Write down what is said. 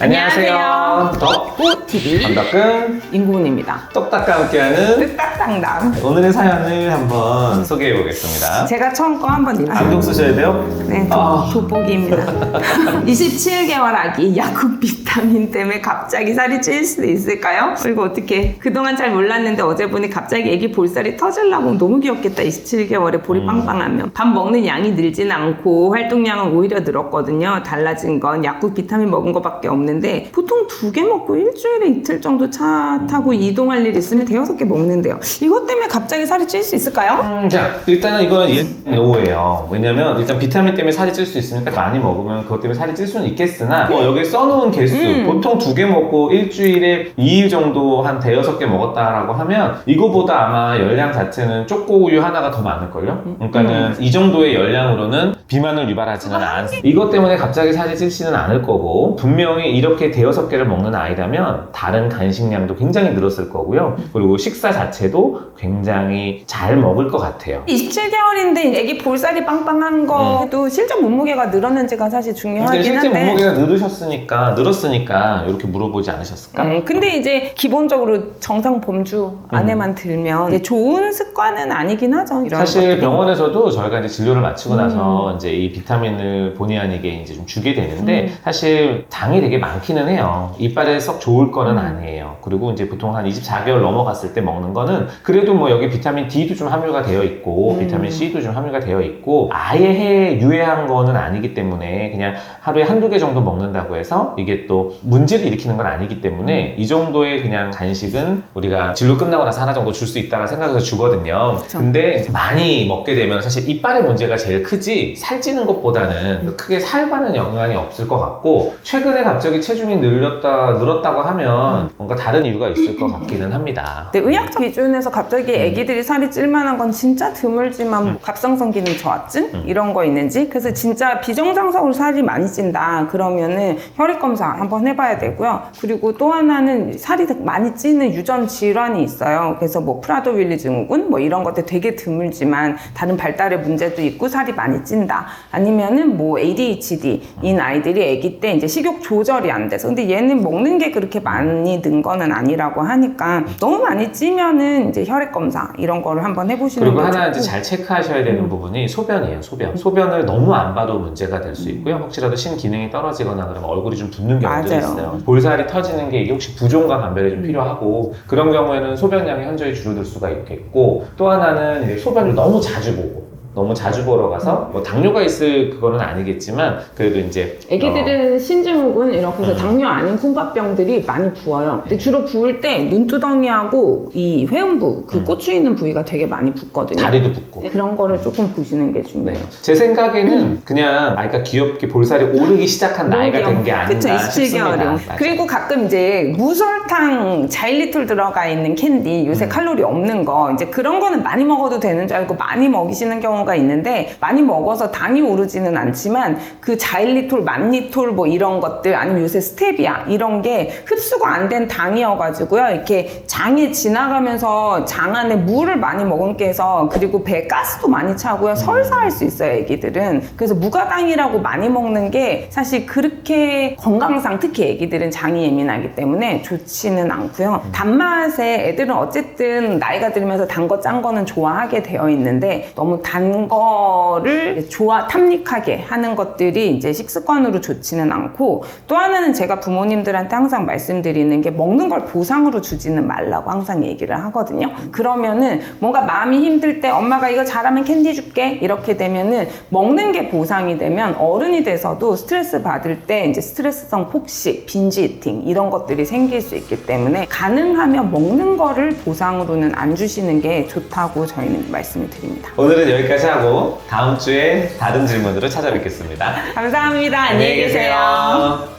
안녕하세요. 덕 뽀TV 감덕근 인구훈입니다. 똑딱과 함께하는 뜻딱 당당. 오늘의 사연을 한번 소개해 보겠습니다. 제가 처음 거 한번. 안경 쓰셔야 돼요? 네, 도, 아. 돋보기입니다. 27개월 아기 약국 비타민 때문에 갑자기 살이 찔 수도 있을까요? 이거 어떻게? 그동안 잘 몰랐는데 어제 보니 갑자기 아기 볼살이 터질라고 너무 귀엽겠다. 27개월에 볼이 빵빵하면 밥 먹는 양이 늘진 않고 활동량은 오히려 늘었거든요. 달라진 건 약국 비타민 먹은 거밖에 없는데 보통 두 개 먹고 일주일에 이틀 정도 차 타고 이동할 일 있으면 대여섯 개 먹는데요. 이것 때문에 갑자기 살이 찔 수 있을까요? 음, 자, 일단은 이건 오해예요. 왜냐면 일단 비타민 때문에 살이 찔 수 있으니까 많이 먹으면 그것 때문에 살이 찔 수는 있겠으나 뭐 여기 써놓은 개수 음. 보통 두 개 먹고 일주일에 2일 정도 한 대여섯 개 먹었다라고 하면 이거보다 아마 열량 자체는 초코 우유 하나가 더 많을걸요? 그러니까는 이 정도의 열량으로는 비만을 유발하지는 않습니다. 이것 때문에 갑자기 살이 찔지는 않을 거고 분명히 이렇게 대여섯 개를 먹는 아이라면 다른 간식량도 굉장히 늘었을 거고요. 그리고 식사 자체도 굉장히 잘 먹을 것 같아요. 27개월인데 애기 볼살이 빵빵한 거 해도 실제 몸무게가 늘었는지가 사실 근데 중요하긴 실제 한데 몸무게가 늘으셨으니까 늘었으니까 이렇게 물어보지 않으셨을까? 음, 근데 이제 기본적으로 정상 범주 안에만 들면 이제 좋은 습관은 아니긴 하죠. 이런 사실 것들이. 병원에서도 저희가 이제 진료를 마치고 음. 나서 이제 이 비타민을 본의 아니게 이제 좀 주게 되는데 음. 사실 당이 되게 많기는 해요. 이빨에 썩 좋을 거는 음. 아니에요. 그리고 이제 보통 한 24개월 넘어갔을 때 먹는 거는 그래도 뭐 여기 비타민 D도 좀 함유가 되어 있고 음. 비타민 C도 좀 함유가 되어 있고 아예 해 유해한 거는 아니기 때문에 그냥 하루에 한두 개 정도 먹는다고 해서 이게 또 문제를 일으키는 건 아니기 때문에 이 정도의 그냥 간식은 우리가 진료 끝나고 나서 하나 정도 줄 수 있다고 생각해서 주거든요. 그쵸. 근데 많이 먹게 되면 사실 이빨의 문제가 제일 크지 살찌는 것보다는 크게 살과는 영향이 없을 것 같고 최근에 갑자기 체중이 늘렸다 늘었다고 하면 뭔가 다른 이유가 있을 것 같기는 합니다. 근데 의학적 기준 에서 갑자기 음. 애기들이 살이 찔만한 건 진짜 드물지만 갑상선 기능 저하증 음. 이런 거 있는지? 그래서 진짜 비정상적으로 살이 많이 찐다. 그러면은 혈액 검사 한번 해봐야 되고요. 그리고 또 하나는 살이 많이 찌는 유전 질환이 있어요. 그래서 뭐 프라도 윌리 증후군 뭐 이런 것들 되게 드물지만 다른 발달의 문제도 있고 살이 많이 찐다. 아니면은 뭐 ADHD인 아이들이 아기 때 이제 식욕 조절이 안 돼서 근데 얘는 먹는 게 그렇게 많이 는 거는 아니라고 하니까 너무 많이 찌면은 이제 혈액 검사 이런 거를 한번 해보시는 그리고 거 하나 이제. 잘 체크하셔야 되는 음. 부분이 소변이에요, 소변. 소변을 너무 안 봐도 문제가 될 수 있고요. 혹시라도 신 기능이 떨어지거나 그러면 얼굴이 좀 붓는 경우도 맞아요. 있어요. 볼살이 터지는 게 이게 혹시 부종과 감별이 음. 좀 필요하고 그런 경우에는 소변량이 현저히 줄어들 수가 있겠고 또 하나는 소변을 너무 자주 보고 너무 자주 보러 가서 뭐 당뇨가 있을 그거는 아니겠지만 그래도 이제 어, 애기들은 신증후군 이렇게 해서 음. 당뇨 아닌 콩팥병들이 많이 부어요. 근데 주로 부을 때 눈두덩이하고 이 회음부, 그 음. 꽂혀 있는 부위가 되게 많이 붓거든요. 다리도 붓고 그런 거를 조금 보시는 게 네. 중요해요. 제 생각에는 그냥 아이가 귀엽게 볼살이 오르기 시작한 나이가 된게 아닌가 그쵸, 27개월이요. 싶습니다. 맞아요. 그리고 가끔 이제 무설탕 자일리톨 들어가 있는 캔디, 요새 음. 칼로리 없는 거, 이제 그런 거는 많이 먹어도 되는 줄 알고 많이 먹이시는 경우가 있는데, 많이 먹어서 당이 오르지는 않지만, 그 자일리톨, 만리톨 뭐 이런 것들, 아니면 요새 스테비아, 이런 게 흡수가 안 된 당이어가지고요. 이렇게 장에 지나가면서 장 안에 물을 많이 머금게 해서, 그리고 배에 가스도 많이 차고요. 설사할 수 있어요, 애기들은. 그래서 무가당이라고 많이 먹는 게 사실 그렇게 건강상 특히 애기들은 장이 예민하기 때문에 좋지는 않고요. 단맛에 애들은 어쨌든 나이가 들면서 단 거 짠 거는 좋아하게 되어 있는데 너무 단 거를 좋아 탐닉하게 하는 것들이 이제 식습관으로 좋지는 않고 또 하나는 제가 부모님들한테 항상 말씀드리는 게 먹는 걸 보상으로 주지는 말라고 항상 얘기를 하거든요. 그러면은 뭔가 마음이 힘들 때 엄마가 이거 잘하면 캔디 줄게 이렇게 되면은 먹는 게 보상이 되면 어른이 돼서도 스트레스 받을 때 이제 스트레스성 폭식, 빈지 이팅 이런 것들이 생길 수 있기 때문에 가능하면 먹는 거를 보상으로는 안 주시는 게 좋다고 저희는 말씀을 드립니다. 오늘은 여기까지 하고 다음 주에 다른 질문으로 찾아뵙겠습니다. 감사합니다. 안녕히 계세요.